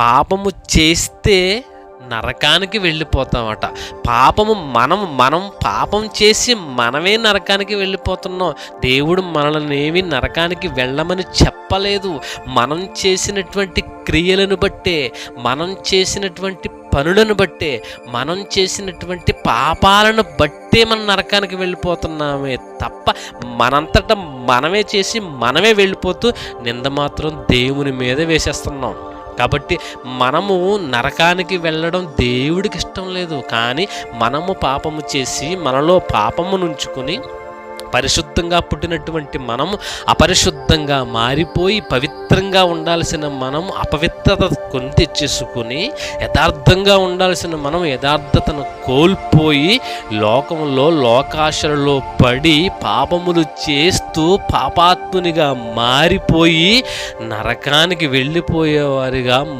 పాపము చేస్తే నరకానికి వెళ్ళిపోతామట. పాపము మనం మనం పాపం చేసి మనమే నరకానికి వెళ్ళిపోతున్నాం. దేవుడు మనల్ని ఏమి నరకానికి వెళ్ళమని చెప్పలేదు. మనం చేసినటువంటి క్రియలను బట్టే మనం చేసినటువంటి పనులను బట్టే మనం చేసినటువంటి పాపాలను బట్టే మనం నరకానికి వెళ్ళిపోతున్నామే తప్ప మనంతటా మనమే చేసి మనమే వెళ్ళిపోతూ నింద మాత్రం దేవుని మీద వేసేస్తున్నాం. కాబట్టి మనము నరకానికి వెళ్ళడం దేవుడికి ఇష్టం లేదు. కానీ మనము పాపము చేసి మనలో పాపము నుంచుకుని పరిశుద్ధంగా పుట్టినటువంటి మనము అపరిశుద్ధంగా మారిపోయి పవిత్రంగా ఉండాల్సిన మనం అపవిత్రత కొని తెచ్చేసుకుని యథార్థంగా ఉండాల్సిన మనం యథార్థతను కోల్పోయి లోకంలో లోకాశలలో పడి పాపములు చేస్తూ పాపాత్మునిగా మారిపోయి నరకానికి వెళ్ళిపోయేవారిగా